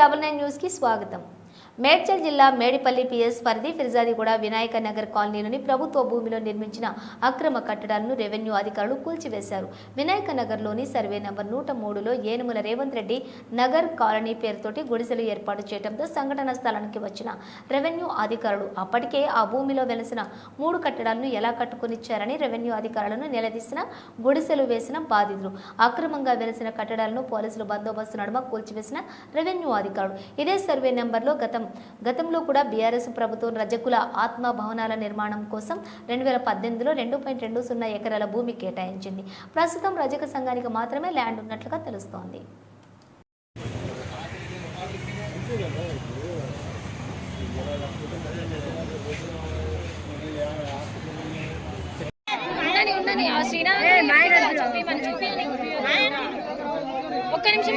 Double nine న్యూస్కి స్వాగతం. మేడ్చల్ జిల్లా మేడిపల్లి పిఎస్ పరిధి ఫిర్జాదిగూడ వినాయక నగర్ కాలనీలోని ప్రభుత్వ భూమిలో నిర్మించిన అక్రమ కట్టడాలను రెవెన్యూ అధికారులు కూల్చివేశారు. వినాయక నగర్లోని సర్వే నంబర్ నూట మూడులో ఏనుముల రేవంత్ రెడ్డి నగర్ కాలనీ పేరుతోటి గుడిసెలు ఏర్పాటు చేయడంతో సంఘటన స్థలానికి వచ్చిన రెవెన్యూ అధికారులు అప్పటికే ఆ భూమిలో వెలసిన మూడు కట్టడాలను ఎలా కట్టుకునిచ్చారని రెవెన్యూ అధికారులను నిలదీసిన గుడిసెలు వేసిన బాధితులు. అక్రమంగా వెలసిన కట్టడాలను పోలీసులు బందోబస్తు నడుమ కూల్చివేసిన రెవెన్యూ అధికారులు. ఇదే సర్వే నెంబర్లో గతం గతంలో కూడా బీఆర్ఎస్ ప్రభుత్వం రజకుల ఆత్మ భవనాల నిర్మాణం కోసం రెండు వేల పద్దెనిమిదిలో రెండు పాయింట్ రెండు సున్నా ఎకరాల భూమి కేటాయించింది. ప్రస్తుతం రజక సంఘానికి మాత్రమే ల్యాండ్ ఉన్నట్లుగా తెలుస్తోంది. ఒక్క నిమిషం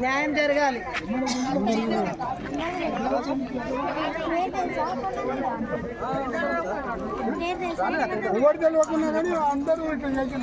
న్యాయం జరగాలి ఎవరు తెలియకున్నా కానీ అందరూ ఇట్లా చేసిన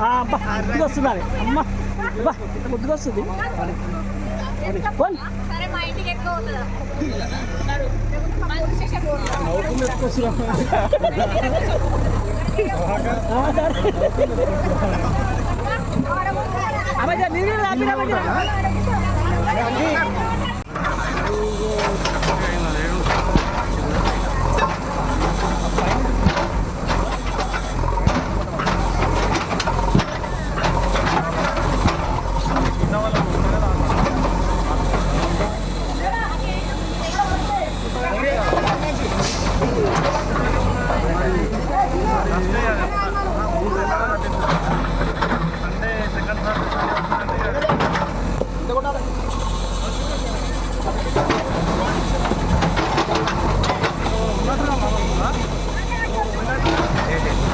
అయిపోయినాయి ముద్దుగా వస్తున్నారు అమ్మ బా ముద్దుగా వస్తుంది పోనీ సరే మా ఇంటికి Thank you.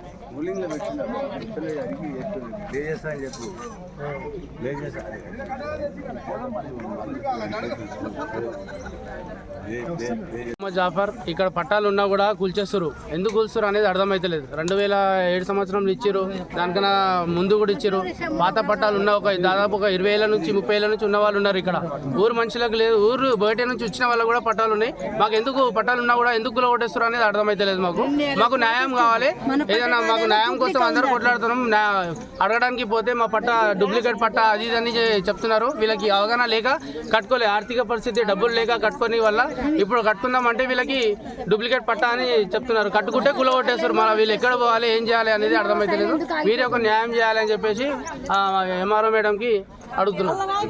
కూలింగ్లో పెట్టిన అడిగి చేస్తా అని చెప్పు. చేస్తా జాఫర్ ఇక్కడ పట్టాలు ఉన్నా కూడా కూల్చేస్తారు ఎందుకు కూల్స్తారు అనేది అర్థమైతలేదు. రెండు వేల ఏడు సంవత్సరంలో ఇచ్చారు దానికన్నా ముందు కూడా ఇచ్చారు పాత పట్టాలు ఉన్న ఒక దాదాపు ఒక ఇరవై ఏళ్ళ నుంచి ముప్పై ఏళ్ళ నుంచి ఉన్న వాళ్ళు ఉన్నారు ఇక్కడ. ఊరు మనుషులకు లేదు. ఊరు బయట నుంచి వచ్చిన వాళ్ళకు కూడా పట్టాలు ఉన్నాయి. మాకు ఎందుకు పట్టాలు ఉన్నా కూడా ఎందుకు కొట్టేస్తారు అనేది అర్థమైతలేదు మాకు. మాకు న్యాయం కావాలి. ఏదైనా మాకు మాకు న్యాయం కోసం అందరూ కొట్లాడుతున్నాం. అడగడానికి పోతే మా పట్ట డూప్లికేట్ పట్ట అది ఇది అని చెప్తున్నారు. వీళ్ళకి అవగాహన లేక కట్టుకోలే. ఆర్థిక పరిస్థితి డబ్బులు లేక కట్టుకొని వల్ల ఇప్పుడు కట్టుకుందాం అంటే వీళ్ళకి డూప్లికేట్ పట్ట అని చెప్తున్నారు. కట్టుకుంటే కుల కొట్టేస్తారు మళ్ళీ వీళ్ళు ఎక్కడ పోవాలి ఏం చేయాలి అనేది అర్థమైతలేదు. మీరే ఒక న్యాయం చేయాలి అని చెప్పేసి ఎంఆర్ఓ మేడంకి అడుగుతున్నారు